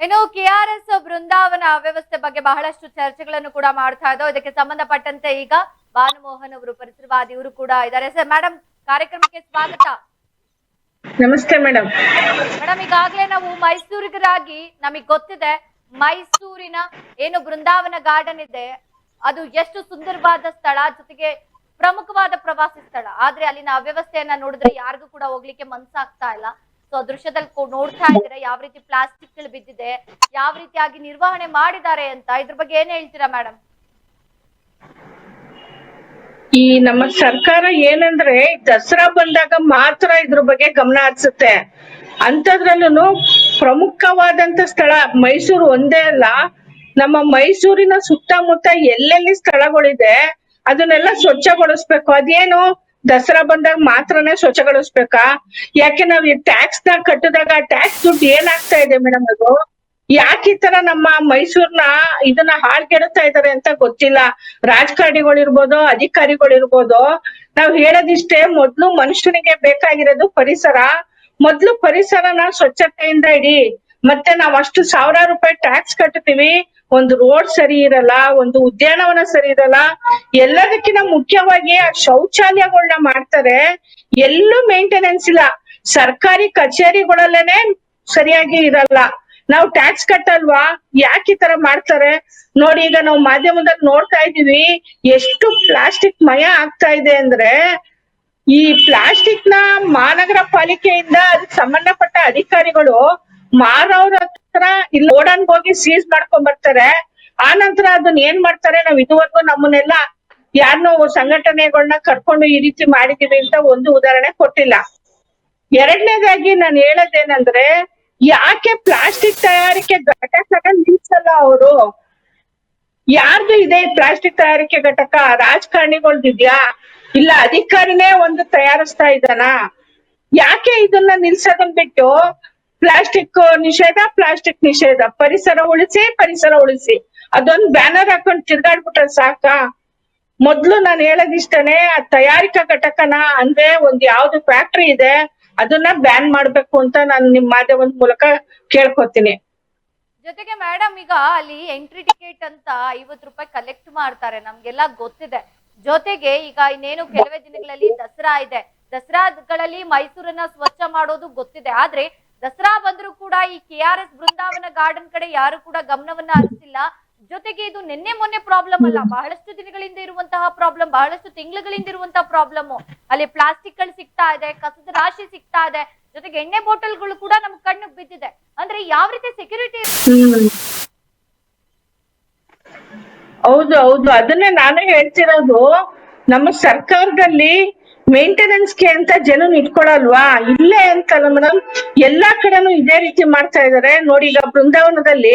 ಇನ್ನು ಎಸ್ ಬೃಂದಾವನ ಅವ್ಯವಸ್ಥೆ ಬಗ್ಗೆ ಬಹಳಷ್ಟು ಚರ್ಚೆಗಳನ್ನು ಕೂಡ ಮಾಡ್ತಾ ಇದ್ದೋ ಇದಕ್ಕೆ ಸಂಬಂಧಪಟ್ಟಂತೆ ಈಗ ಭಾನುಮೋಹನ್ ಅವರು ಪರಿಸರವಾದಿ ಇವರು ಕೂಡ ಇದ್ದಾರೆ. ಸರ್ ಮೇಡಮ್ ಕಾರ್ಯಕ್ರಮಕ್ಕೆ ಸ್ವಾಗತ. ನಮಸ್ತೆ ಮೇಡಮ್ ಮೇಡಮ್ ಈಗಾಗಲೇ ನಾವು ಮೈಸೂರಿಗರಾಗಿ ನಮಗೆ ಗೊತ್ತಿದೆ ಮೈಸೂರಿನ ಏನು ಬೃಂದಾವನ ಗಾರ್ಡನ್ ಇದೆ ಅದು ಎಷ್ಟು ಸುಂದರವಾದ ಸ್ಥಳ ಜೊತೆಗೆ ಪ್ರಮುಖವಾದ ಪ್ರವಾಸಿ ಸ್ಥಳ. ಆದ್ರೆ ಅಲ್ಲಿನ ಅವ್ಯವಸ್ಥೆಯನ್ನ ನೋಡಿದ್ರೆ ಯಾರಿಗೂ ಕೂಡ ಹೋಗ್ಲಿಕ್ಕೆ ಮನ್ಸಾಗ್ತಾ ಇಲ್ಲ. ಸೊ ದೃಶ್ಯದಲ್ಲಿ ನೋಡ್ತಾ ಇದ್ದೀರಾ? ಯಾವ ರೀತಿ ಪ್ಲಾಸ್ಟಿಕ್ಗಳು ಬಿದ್ದಿದೆ? ಯಾವ ರೀತಿಯಾಗಿ ನಿರ್ವಹಣೆ ಮಾಡಿದ್ದಾರೆ ಅಂತ? ಇದ್ರ ಬಗ್ಗೆ ಏನ್ ಹೇಳ್ತೀರಾ ಮೇಡಮ್ ಈ ನಮ್ಮ ಸರ್ಕಾರ ಏನಂದ್ರೆ, ದಸರಾ ಬಂದಾಗ ಮಾತ್ರ ಇದ್ರ ಬಗ್ಗೆ ಗಮನ ಹರಿಸುತ್ತೆ. ಅಂತದ್ರಲ್ಲೂ ಪ್ರಮುಖವಾದಂತ ಸ್ಥಳ ಮೈಸೂರು ಒಂದೇ ಅಲ್ಲ. ನಮ್ಮ ಮೈಸೂರಿನ ಸುತ್ತಮುತ್ತ ಎಲ್ಲೆಲ್ಲಿ ಸ್ಥಳಗಳಿದೆ, ಅದನ್ನೆಲ್ಲ ಸ್ವಚ್ಛಗೊಳಿಸ್ಬೇಕು. ಅದೇನು ದಸರಾ ಬಂದಾಗ ಮಾತ್ರನೇ ಸ್ವಚ್ಛಗೊಳಿಸ್ಬೇಕಾ ಯಾಕೆ ನಾವ್ ಈ ಟ್ಯಾಕ್ಸ್ನ ಕಟ್ಟಿದಾಗ ಟ್ಯಾಕ್ಸ್ ದುಡ್ಡು ಏನಾಗ್ತಾ ಇದೆ ಮೇಡಮ್ ಅದು? ಯಾಕೆ ತರ ನಮ್ಮ ಮೈಸೂರ್ನ ಇದನ್ನ ಹಾಳ್ಗೆಡುತ್ತಾ ಇದಾರೆ ಅಂತ ಗೊತ್ತಿಲ್ಲ. ರಾಜಕಾರಣಿಗಳಿರ್ಬೋದು ಅಧಿಕಾರಿಗಳಿರ್ಬೋದು ನಾವ್ ಹೇಳೋದಿಷ್ಟೇ ಮೊದ್ಲು ಮನುಷ್ಯನಿಗೆ ಬೇಕಾಗಿರೋದು ಪರಿಸರ. ಮೊದ್ಲು ಪರಿಸರನ ಸ್ವಚ್ಛತೆಯಿಂದ ಇಡಿ. ಮತ್ತೆ ನಾವ್ ಅಷ್ಟು ಸಾವಿರಾರು ರೂಪಾಯಿ ಟ್ಯಾಕ್ಸ್ ಕಟ್ತೀವಿ. ಒಂದು ರೋಡ್ ಸರಿ ಇರಲ್ಲ, ಒಂದು ಉದ್ಯಾನವನ ಸರಿ ಇರಲ್ಲ, ಎಲ್ಲದಕ್ಕಿಂತ ಮುಖ್ಯವಾಗಿ ಆ ಶೌಚಾಲಯಗಳನ್ನ ಮಾಡ್ತಾರೆ, ಎಲ್ಲೂ ಮೇಂಟೆನೆನ್ಸ್ ಇಲ್ಲ. ಸರ್ಕಾರಿ ಕಚೇರಿಗಳಲ್ಲೇನೆ ಸರಿಯಾಗಿ ಇರಲ್ಲ. ನಾವು ಟ್ಯಾಕ್ಸ್ ಕಟ್ಟಲ್ವಾ? ಯಾಕೆ ಈ ತರ ಮಾಡ್ತಾರೆ? ನೋಡಿ, ಈಗ ನಾವು ಮಾಧ್ಯಮದಲ್ಲಿ ನೋಡ್ತಾ ಇದೀವಿ ಎಷ್ಟು ಪ್ಲಾಸ್ಟಿಕ್ ಮಯ ಆಗ್ತಾ ಇದೆ ಅಂದ್ರೆ, ಈ ಪ್ಲಾಸ್ಟಿಕ್ನ ಮಹಾನಗರ ಪಾಲಿಕೆಯಿಂದ ಅದಕ್ಕೆ ಸಂಬಂಧಪಟ್ಟ ಅಧಿಕಾರಿಗಳು ಮಾರೋರ್ ಹತ್ರ ಇಲ್ಲಿ ಓಡನ್ ಹೋಗಿ ಸೀಸ್ ಮಾಡ್ಕೊಂಡ್ ಬರ್ತಾರೆ. ಆ ನಂತರ ಅದನ್ನ ಏನ್ ಮಾಡ್ತಾರೆ? ನಾವ್ ಇದುವರೆಗೂ ನಮ್ಮನ್ನೆಲ್ಲ ಯಾರನ್ನೋ ಸಂಘಟನೆಗಳನ್ನ ಕರ್ಕೊಂಡು ಈ ರೀತಿ ಮಾಡಿದೀವಿ ಅಂತ ಒಂದು ಉದಾಹರಣೆ ಕೊಟ್ಟಿಲ್ಲ. ಎರಡನೇದಾಗಿ ನಾನು ಹೇಳೋದೇನಂದ್ರೆ, ಯಾಕೆ ಪ್ಲಾಸ್ಟಿಕ್ ತಯಾರಿಕೆ ಘಟಕ ನಿಲ್ಸಲ್ಲ ಅವರು? ಯಾರ್ದು ಇದೆ ಪ್ಲಾಸ್ಟಿಕ್ ತಯಾರಿಕೆ ಘಟಕ? ರಾಜಕಾರಣಿಗಳ್ದಿದ್ಯಾ? ಇಲ್ಲ ಅಧಿಕಾರಿನೇ ಒಂದು ತಯಾರಿಸ್ತಾ ಇದ್ದಾನ? ಯಾಕೆ ಇದನ್ನ ನಿಲ್ಸೋದನ್ ಬಿಟ್ಟು ಪ್ಲಾಸ್ಟಿಕ್ ನಿಷೇಧ ಪ್ಲಾಸ್ಟಿಕ್ ನಿಷೇಧ. ಪರಿಸರ ಉಳಿಸಿ ಪರಿಸರ ಉಳಿಸಿ. ಅದೊಂದ್ ಬ್ಯಾನರ್ ಹಾಕೊಂಡ್ ತಿರ್ಗಾಡ್ಬಿಟ್ರೆ ಸಾಕಾ? ಮೊದ್ಲು ನಾನು ಹೇಳೋದಿಷ್ಟನೇ, ಆ ತಯಾರಿಕಾ ಘಟಕನ ಅಂದ್ರೆ ಒಂದ್ ಯಾವ್ದು ಫ್ಯಾಕ್ಟ್ರಿ ಇದೆ, ಅದನ್ನ ಬ್ಯಾನ್ ಮಾಡ್ಬೇಕು ಅಂತ ನಾನು ನಿಮ್ ಮಾಧ್ಯಮದ ಮೂಲಕ ಕೇಳ್ಕೊತೀನಿ. ಜೊತೆಗೆ ಮೇಡಮ್ ಈಗ ಅಲ್ಲಿ ಎಂಟ್ರಿ ಟಿಕೆಟ್ ಅಂತ ಐವತ್ ರೂಪಾಯಿ ಕಲೆಕ್ಟ್ ಮಾಡ್ತಾರೆ. ನಮ್ಗೆಲ್ಲ ಗೊತ್ತಿದೆ. ಜೊತೆಗೆ ಈಗ ಇನ್ನೇನು ಕೆಲವೇ ದಿನಗಳಲ್ಲಿ ದಸರಾ ಇದೆ. ದಸರಾಗಳಲ್ಲಿ ಮೈಸೂರನ್ನ ಸ್ವಚ್ಛ ಮಾಡೋದು ಗೊತ್ತಿದೆ. ಆದ್ರೆ ದಸರಾ ಬಂದ್ರು ಕೂಡ ಈ K R S Brindavan garden ಕಡೆ ಯಾರು ಕೂಡ ಗಮನವನ್ನ ಹರಿಸಿಲ್ಲ. ಜೊತೆಗೆ ಇದು ನಿನ್ನೆ ಮೊನ್ನೆ ಪ್ರಾಬ್ಲಮ್ ಅಲ್ಲ. ಬಹಳಷ್ಟು ದಿನಗಳಿಂದ ಇರುವಂತಹ ಪ್ರಾಬ್ಲಮ್ ಬಹಳಷ್ಟು ತಿಂಗಳುಗಳಿಂದ ಇರುವಂತಹ ಪ್ರಾಬ್ಲಮ್ ಅಲ್ಲಿ ಪ್ಲಾಸ್ಟಿಕ್ಗಳು ಸಿಗ್ತಾ ಇದೆ, ಕಸದ ರಾಶಿ ಸಿಗ್ತಾ ಇದೆ. ಜೊತೆಗೆ ಎಣ್ಣೆ ಬಾಟಲ್ಗಳು ಕೂಡ ನಮ್ ಕಣ್ಣಿಗೆ ಬಿದ್ದಿದೆ. ಅಂದ್ರೆ ಯಾವ ರೀತಿ ಸೆಕ್ಯೂರಿಟಿ ಹೌದು ಹೌದು. ಅದನ್ನೇ ನಾನು ಹೇಳ್ತಿರೋದು. ನಮ್ಮ ಸರ್ಕಾರದಲ್ಲಿ ಮೇಂಟೆನೆನ್ಸ್ಗೆ ಅಂತ ಜನನ್ ಇಟ್ಕೊಳಲ್ವಾ? ಇಲ್ಲೇ ಅಂತಲ್ಲ ಮೇಡಮ್ ಎಲ್ಲಾ ಕಡೆನೂ ಇದೇ ರೀತಿ ಮಾಡ್ತಾ ಇದಾರೆ. ನೋಡಿ ಈಗ ಬೃಂದಾವನದಲ್ಲಿ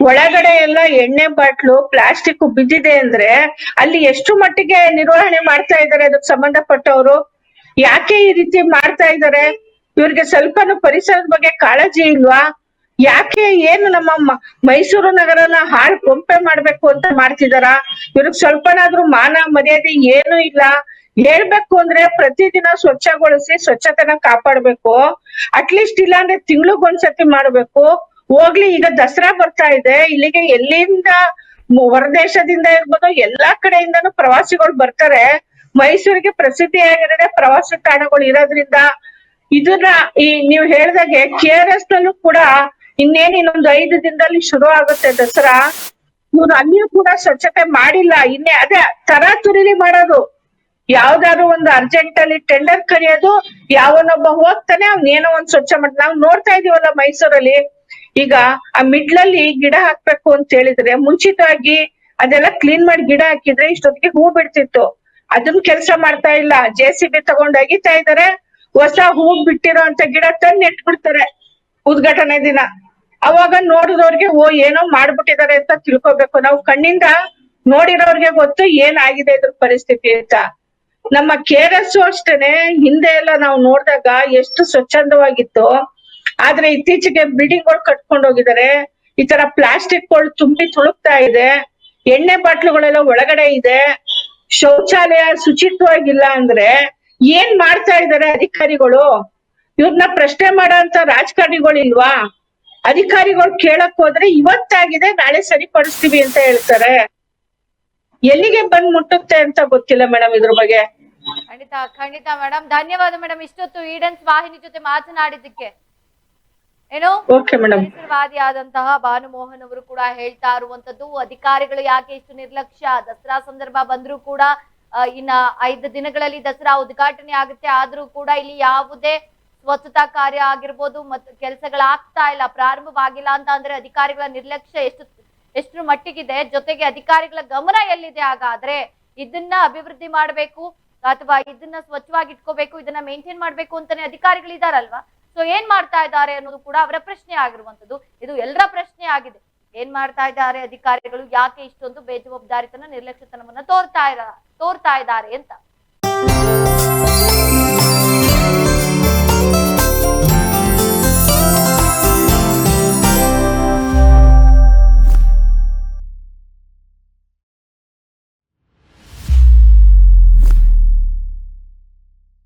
ಒಳಗಡೆ ಎಲ್ಲ ಎಣ್ಣೆ ಬಾಟ್ಲು ಪ್ಲಾಸ್ಟಿಕ್ ಬಿದ್ದಿದೆ ಅಂದ್ರೆ ಅಲ್ಲಿ ಎಷ್ಟು ಮಟ್ಟಿಗೆ ನಿರ್ವಹಣೆ ಮಾಡ್ತಾ ಇದಾರೆ? ಅದಕ್ಕೆ ಸಂಬಂಧಪಟ್ಟವರು ಯಾಕೆ ಈ ರೀತಿ ಮಾಡ್ತಾ ಇದಾರೆ? ಇವ್ರಿಗೆ ಸ್ವಲ್ಪನೂ ಪರಿಸರದ ಬಗ್ಗೆ ಕಾಳಜಿ ಇಲ್ವಾ? ಯಾಕೆ ಏನು ನಮ್ಮ ಮೈಸೂರು ನಗರನ ಹಾಳು ಕೊಂಪೆ ಮಾಡ್ಬೇಕು ಅಂತ ಮಾಡ್ತಿದಾರ? ಇವ್ರಿಗೆ ಸ್ವಲ್ಪನಾದ್ರೂ ಮಾನ ಮರ್ಯಾದೆ ಏನು ಇಲ್ಲ. ಹೇಳ್ಬೇಕು ಅಂದ್ರೆ ಪ್ರತಿದಿನ ಸ್ವಚ್ಛಗೊಳಿಸಿ, ಸ್ವಚ್ಛತೆನ ಕಾಪಾಡ್ಬೇಕು. ಅಟ್ಲೀಸ್ಟ್ ಇಲ್ಲ ಅಂದ್ರೆ ತಿಂಗ್ಳಿಗೊಂದ್ಸತಿ ಮಾಡ್ಬೇಕು. ಹೋಗ್ಲಿ, ಈಗ ದಸರಾ ಬರ್ತಾ ಇದೆ. ಇಲ್ಲಿಗೆ ಎಲ್ಲಿಂದ ಹೊರದೇಶದಿಂದ ಇರ್ಬೋದು, ಎಲ್ಲಾ ಕಡೆಯಿಂದನೂ ಪ್ರವಾಸಿಗಳು ಬರ್ತಾರೆ. ಮೈಸೂರಿಗೆ ಪ್ರಸಿದ್ಧಿಯಾಗಿರೋ ಪ್ರವಾಸಿ ತಾಣಗಳು ಇರೋದ್ರಿಂದ ಇದನ್ನ ಈ, ನೀವು ಹೇಳ್ದಾಗೆ ಕೆ ಆರ್ ಎಸ್ ನಲ್ಲೂ ಕೂಡ ಇನ್ನೇನ್ ಇನ್ನೊಂದು ಐದು ದಿನದಲ್ಲಿ ಶುರು ಆಗುತ್ತೆ ದಸರಾ. ಇವ್ರು ಅಲ್ಲಿಯೂ ಕೂಡ ಸ್ವಚ್ಛತೆ ಮಾಡಿಲ್ಲ. ಇನ್ನೇ ಅದೇ ತರಾತುರಿಲಿ ಮಾಡೋದು. ಯಾವ್ದಾದ್ರು ಒಂದು ಅರ್ಜೆಂಟ್ ಅಲ್ಲಿ ಟೆಂಡರ್ ಕರೆಯೋದು, ಯಾವನೊಬ್ಬ ಹೋಗ್ತಾನೆ ಅವ್ನೇನೋ ಒಂದ್ ಸ್ವಚ್ಛ ಮಾಡ್, ನಾವ್ ನೋಡ್ತಾ ಇದೀವಲ್ಲ ಮೈಸೂರಲ್ಲಿ. ಈಗ ಆ ಮಿಡ್ಲಲ್ಲಿ ಗಿಡ ಹಾಕ್ಬೇಕು ಅಂತ ಹೇಳಿದ್ರೆ, ಮುಂಚಿತವಾಗಿ ಅದೆಲ್ಲ ಕ್ಲೀನ್ ಮಾಡಿ ಗಿಡ ಹಾಕಿದ್ರೆ ಇಷ್ಟೊತ್ತಿಗೆ ಹೂ ಬಿಡ್ತಿತ್ತು. ಅದನ್ನ ಕೆಲಸ ಮಾಡ್ತಾ ಇಲ್ಲ. ಜೆ ಸಿ ಬಿ ತಗೊಂಡ್ ಅಗಿತಾ ಇದಾರೆ. ಹೊಸ ಹೂ ಬಿಟ್ಟಿರೋ ಅಂತ ಗಿಡ ತಂದ್ ನೆಟ್ಬಿಡ್ತಾರೆ ಉದ್ಘಾಟನೆ ದಿನ. ಅವಾಗ ನೋಡಿದವ್ರಿಗೆ, ಓ, ಏನೋ ಮಾಡ್ಬಿಟ್ಟಿದ್ದಾರೆ ಅಂತ ತಿಳ್ಕೊಬೇಕು. ನಾವು ಕಣ್ಣಿಂದ ನೋಡಿರೋರ್ಗೆ ಗೊತ್ತು ಏನಾಗಿದೆ ಇದ್ರ ಪರಿಸ್ಥಿತಿ ಅಂತ. ನಮ್ಮ ಕೇರಸ್ ಅಷ್ಟೇನೆ, ಹಿಂದೆ ಎಲ್ಲ ನಾವು ನೋಡಿದಾಗ ಎಷ್ಟು ಸ್ವಚ್ಛಂದವಾಗಿತ್ತು, ಆದ್ರೆ ಇತ್ತೀಚೆಗೆ ಬಿಲ್ಡಿಂಗ್ಗಳು ಕಟ್ಕೊಂಡು ಹೋಗಿದ್ದಾರೆ. ಈ ತರ ಪ್ಲಾಸ್ಟಿಕ್ಗಳು ತುಂಬಿ ತುಳುಕ್ತಾ ಇದೆ. ಎಣ್ಣೆ ಬಾಟ್ಲುಗಳೆಲ್ಲ ಒಳಗಡೆ ಇದೆ. ಶೌಚಾಲಯ ಶುಚಿತ್ವವಾಗಿಲ್ಲ ಅಂದ್ರೆ ಏನ್ ಮಾಡ್ತಾ ಇದಾರೆ ಅಧಿಕಾರಿಗಳು? ಇವ್ರನ್ನ ಪ್ರಶ್ನೆ ಮಾಡೋಂತ ರಾಜಕಾರಣಿಗಳು ಇಲ್ವಾ? ಅಧಿಕಾರಿಗಳು ಕೇಳಕ್ ಹೋದ್ರೆ ಇವತ್ತಾಗಿದೆ, ನಾಳೆ ಸರಿಪಡಿಸ್ತೀವಿ ಅಂತ ಹೇಳ್ತಾರೆ. ಎಲ್ಲಿಗೆ ಬಂದ್ ಮುಟ್ಟುತ್ತೆ ಅಂತ ಗೊತ್ತಿಲ್ಲ ಮೇಡಮ್ ಇದ್ರ ಬಗ್ಗೆ. ಖಂಡಿತ ಖಂಡಿತ ಮೇಡಮ್ ಧನ್ಯವಾದ ಮೇಡಮ್ ಇಷ್ಟೊತ್ತು ಈಡನ್ಸ್ ವಾಹಿನಿ ಜೊತೆ ಮಾತನಾಡಿದ್ದಕ್ಕೆ. ಏನು? ಪರಿಸರವಾದಿ ಆದಂತಹ ಭಾನುಮೋಹನ್ ಅವರು ಕೂಡ ಹೇಳ್ತಾ ಇರುವಂತದ್ದು ಅಧಿಕಾರಿಗಳು ಯಾಕೆ ಇಷ್ಟು ನಿರ್ಲಕ್ಷ್ಯ? ದಸರಾ ಸಂದರ್ಭ ಬಂದ್ರೂ ಕೂಡ ಇನ್ನ ಐದು ದಿನಗಳಲ್ಲಿ ದಸರಾ ಉದ್ಘಾಟನೆ ಆಗುತ್ತೆ. ಆದ್ರೂ ಕೂಡ ಇಲ್ಲಿ ಯಾವುದೇ ಸ್ವಚ್ಛತಾ ಕಾರ್ಯ ಆಗಿರ್ಬೋದು ಮತ್ತು ಕೆಲಸಗಳಾಗ್ತಾ ಇಲ್ಲ ಪ್ರಾರಂಭವಾಗಿಲ್ಲ ಅಂತ ಅಂದ್ರೆ ಅಧಿಕಾರಿಗಳ ನಿರ್ಲಕ್ಷ್ಯ ಎಷ್ಟು ಎಷ್ಟು ಮಟ್ಟಿಗಿದೆ. ಜೊತೆಗೆ ಅಧಿಕಾರಿಗಳ ಗಮನ ಎಲ್ಲಿದೆ ಹಾಗಾದ್ರೆ? ಇದನ್ನ ಅಭಿವೃದ್ಧಿ ಮಾಡಬೇಕು. ಅಥವಾ ಇದನ್ನ ಸ್ವಚ್ಛವಾಗಿ ಇಟ್ಕೋಬೇಕು ಇದನ್ನ ಮೇಂಟೈನ್ ಮಾಡ್ಬೇಕು ಅಂತಾನೆ ಅಧಿಕಾರಿಗಳು ಇದಾರಲ್ವಾ ಸೊ ಏನ್ ಮಾಡ್ತಾ ಇದ್ದಾರೆ ಅನ್ನೋದು ಕೂಡ ಅವರ ಪ್ರಶ್ನೆ ಆಗಿರುವಂತದ್ದು ಇದು ಎಲ್ಲರ ಪ್ರಶ್ನೆ ಆಗಿದೆ. ಏನ್ ಮಾಡ್ತಾ ಇದ್ದಾರೆ ಅಧಿಕಾರಿಗಳು? ಯಾಕೆ ಇಷ್ಟೊಂದು ಬೇಜವಾಬ್ದಾರಿತನ, ನಿರ್ಲಕ್ಷ್ಯತನವನ್ನ ತೋರ್ತಾ ಇರ, ತೋರ್ತಾ ಇದ್ದಾರೆ ಅಂತ.